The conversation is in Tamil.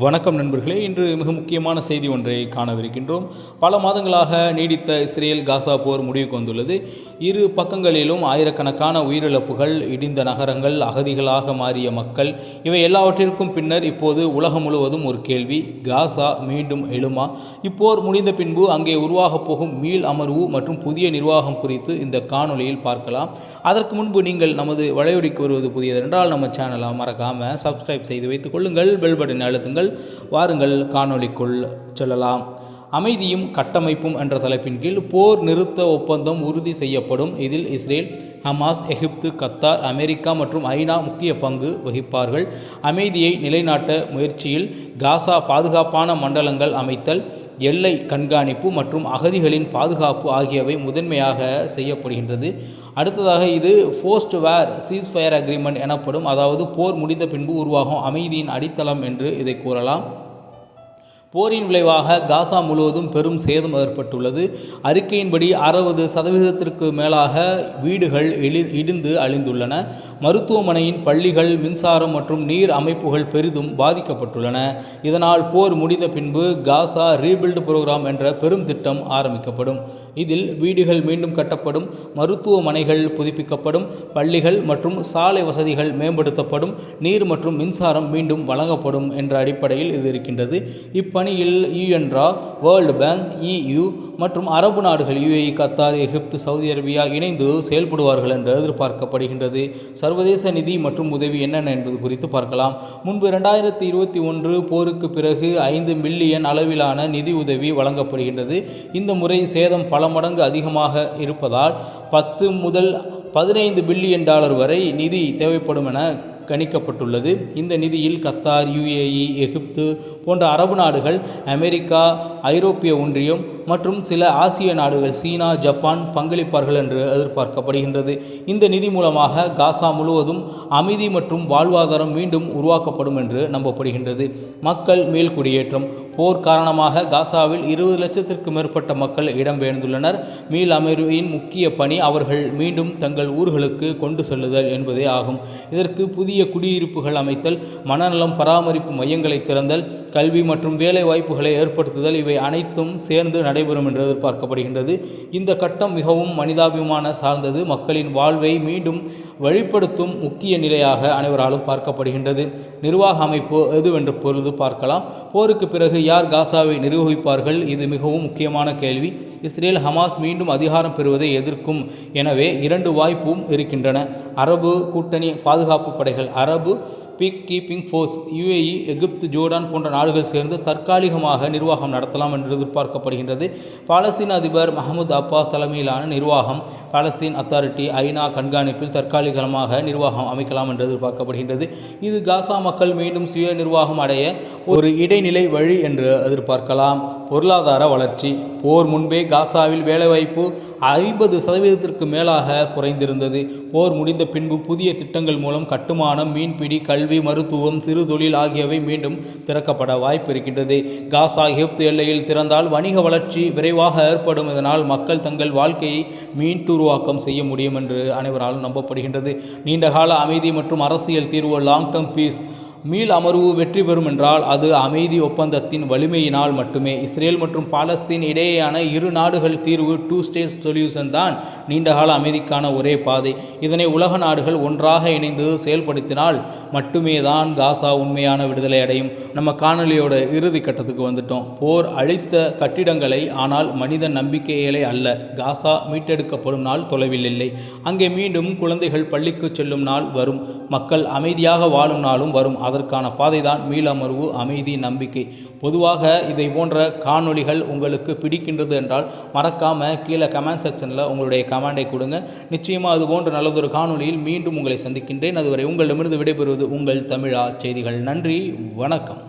வணக்கம் நண்பர்களே. இன்று மிக முக்கியமான செய்தி ஒன்றை காணவிருக்கின்றோம். பல மாதங்களாக நீடித்த இஸ்ரேல் காசா போர் முடிவுக்கு வந்துள்ளது. இரு பக்கங்களிலும் ஆயிரக்கணக்கான உயிரிழப்புகள் இடிந்த நகரங்கள் அகதிகளாக மாறிய மக்கள் இவை எல்லாவற்றிற்கும் பின்னர் இப்போது உலகம் முழுவதும் ஒரு கேள்வி. காசா மீண்டும் எழுமா? இப்போர் முடிந்த பின்பு அங்கே உருவாகப் போகும் மீள் அமர்வு மற்றும் புதிய நிர்வாகம் குறித்து இந்த காணொலியில் பார்க்கலாம். அதற்கு முன்பு நீங்கள் நமது வளையொலிக்கு வருவது புதியதென்றால் நம்ம சேனலை மறக்காமல் சப்ஸ்கிரைப் செய்து வைத்துக் கொள்ளுங்கள். பெல் பட்டனை அழுத்துங்கள். வாருங்கள் காணொளிக்குள் செல்லலாம். அமைதியும் கட்டமைப்பும் என்ற தலைப்பின் கீழ் போர் நிறுத்த ஒப்பந்தம் உறுதி செய்யப்படும். இதில் இஸ்ரேல் ஹமாஸ் எகிப்து கத்தார் அமெரிக்கா மற்றும் ஐநா முக்கிய பங்கு வகிப்பார்கள். அமைதியை நிலைநாட்ட முயற்சியில் காசா பாதுகாப்பான மண்டலங்கள் அமைத்தல் எல்லை கண்காணிப்பு மற்றும் அகதிகளின் பாதுகாப்பு ஆகியவை முதன்மையாக செய்யப்படுகின்றது. அடுத்ததாக இது post war ceasefire agreement எனப்படும் அதாவது போர் முடிந்த பின்பு உருவாகும் அமைதியின் அடித்தளம் என்று இதை கூறலாம். போரின் விளைவாக காசா முழுவதும் பெரும் சேதம் ஏற்பட்டுள்ளது. அறிக்கையின்படி அறுபது சதவீதத்திற்கு மேலாக வீடுகள் எளி இடிந்து அழிந்துள்ளன. மருத்துவமனையின் பள்ளிகள் மின்சாரம் மற்றும் நீர் அமைப்புகள் பெரிதும் பாதிக்கப்பட்டுள்ளன. இதனால் போர் முடிந்த பின்பு காசா ரீபில்டு புரோகிராம் என்ற பெரும் திட்டம் ஆரம்பிக்கப்படும். இதில் வீடுகள் மீண்டும் கட்டப்படும் மருத்துவமனைகள் புதுப்பிக்கப்படும் பள்ளிகள் மற்றும் சாலை வசதிகள் மேம்படுத்தப்படும் நீர் மற்றும் மின்சாரம் மீண்டும் வழங்கப்படும் என்ற அடிப்படையில் இது இருக்கின்றது. இப்பணியில் யுஎன்ரா வேர்ல்டு பேங்க் இயு மற்றும் அரபு நாடுகள் UAE Qatar Egypt Saudi Arabia இணைந்து செயல்படுவார்கள் என்று எதிர்பார்க்கப்படுகின்றது. சர்வதேச நிதி மற்றும் உதவி என்னென்ன என்பது குறித்து பார்க்கலாம். முன்பு இரண்டாயிரத்தி இருபத்தி ஒன்று போருக்கு பிறகு ஐந்து மில்லியன் அளவிலான நிதி உதவி வழங்கப்படுகின்றது. இந்த முறை சேதம் பல மடங்கு அதிகமாக இருப்பதால் பத்து முதல் பதினைந்து பில்லியன் டாலர் வரை நிதி தேவைப்படும் என கணிக்கப்பட்டுள்ளது. இந்த நிதியில் கத்தார் யுஏஇ எகிப்து போன்ற அரபு நாடுகள் அமெரிக்கா ஐரோப்பிய ஒன்றியம் மற்றும் சில ஆசிய நாடுகள் சீனா ஜப்பான் பங்களிப்பார்கள் என்று எதிர்பார்க்கப்படுகின்றது. இந்த நிதி மூலமாக காசா முழுவதும் அமைதி மற்றும் வாழ்வாதாரம் மீண்டும் உருவாக்கப்படும் என்று நம்பப்படுகின்றது. மக்கள் மேல்குடியேற்றம் போர் காரணமாக காசாவில் இருபது லட்சத்திற்கும் மேற்பட்ட மக்கள் இடம்பெயர்ந்துள்ளனர் மீள் அமர்வின் முக்கிய பணி அவர்கள் மீண்டும் தங்கள் ஊர்களுக்கு கொண்டு செல்லுதல் என்பதே ஆகும். இதற்கு புதிய குடியிருப்புகள் அமைத்தல் மனநலம் பராமரிப்பு மையங்களை திறந்தல் கல்வி மற்றும் வேலை வாய்ப்புகளை ஏற்படுத்துதல் இவை அனைத்தும் சேர்ந்து நடைபெறும் என்று எதிர்பார்க்கப்படுகின்றது. இந்த கட்டம் மிகவும் மனிதாபிமான சார்ந்தது. மக்களின் வாழ்வை மீண்டும் வழிப்படுத்தும் முக்கிய நிலையாக அனைவராலும் பார்க்கப்படுகின்றது. நிர்வாக அமைப்பு எதுவென்று பொழுது பார்க்கலாம். போருக்கு பிறகு யார் காசாவை நிர்வகிப்பார்கள்? இது மிகவும் முக்கியமான கேள்வி. இஸ்ரேல் ஹமாஸ் மீண்டும் அதிகாரம் பெறுவதை எதிர்க்கும். எனவே இரண்டு வாய்ப்பும் இருக்கின்றன. அரபு கூட்டணி பாதுகாப்பு படைகள் அரபு peacekeeping force UAE Egypt Jordan போன்ற நாடுகள் சேர்ந்து தற்காலிகமாக நிர்வாகம் நடத்தலாம் என்று எதிர்பார்க்கப்படுகின்றது. பாலஸ்தீன் அதிபர் மஹமூத் அப்பாஸ் தலைமையிலான நிர்வாகம் பாலஸ்தீன் அத்தாரிட்டி ஐநா கண்காணிப்பில் தற்காலிகமாக நிர்வாகம் அமைக்கலாம் என்று எதிர்பார்க்கப்படுகின்றது. இது காசா மக்கள் மீண்டும் சுய நிர்வாகம் அடைய ஒரு இடைநிலை வழி என்று எதிர்பார்க்கலாம். பொருளாதார வளர்ச்சி. போர் முன்பே காசாவில் வேலைவாய்ப்பு ஐம்பது சதவீதத்திற்கு மேலாக குறைந்திருந்தது. போர் முடிந்த பின்பு புதிய திட்டங்கள் மூலம் கட்டுமானம் மீன்பிடி கல்வி மருத்துவம் சிறு தொழில் ஆகியவை மீண்டும் திறக்கப்பட வாய்ப்பு இருக்கின்றது காசா எகிப்து எல்லையில் திறந்தால் வணிக வளர்ச்சி விரைவாக ஏற்படும். இதனால் மக்கள் தங்கள் வாழ்க்கையை மீண்டுருவாக்கம் செய்ய முடியும் என்று அனைவராலும் நம்பப்படுகின்றது. நீண்டகால அமைதி மற்றும் அரசியல் தீர்வு லாங் டேர்ம் பீஸ் மீள் அமர்வு வெற்றி பெறும் என்றால் அது அமைதி ஒப்பந்தத்தின் வலிமையினால் மட்டுமே. இஸ்ரேல் மற்றும் பாலஸ்தீன் இடையேயான இரு நாடுகள் தீர்வு டூ ஸ்டேட் சொல்யூஷன் தான் நீண்டகால அமைதிக்கான ஒரே பாதை. இதனை உலக நாடுகள் ஒன்றாக இணைந்து செயல்படுத்தினால் மட்டுமே தான் காசா உண்மையான விடுதலை அடையும். நம்ம காணொலியோட இறுதி கட்டத்துக்கு வந்துட்டோம். போர் அழித்த கட்டிடங்களை ஆனால் மனித நம்பிக்கைகளை அல்ல. காசா மீட்டெடுக்கப்படும் நாள் தொலைவில் இல்லை. அங்கே மீண்டும் குழந்தைகள் பள்ளிக்கு செல்லும் நாள் வரும். மக்கள் அமைதியாக வாழும் நாளும் வரும். அதற்கான பாதைதான் மீளமர்வு அமைதி நம்பிக்கை. பொதுவாக இதை போன்ற காணொளிகள் உங்களுக்கு பிடிக்கின்றது என்றால் மறக்காமல் கீழே கமெண்ட் செக்ஷனில் உங்களுடைய கமெண்டை கொடுங்க. நிச்சயமாக அது போன்ற நல்லதொரு காணொலியில் மீண்டும் உங்களை சந்திக்கின்றேன். அதுவரை உங்களிடமிருந்து விடைபெறுவது உங்கள் தமிழா செய்திகள். நன்றி வணக்கம்.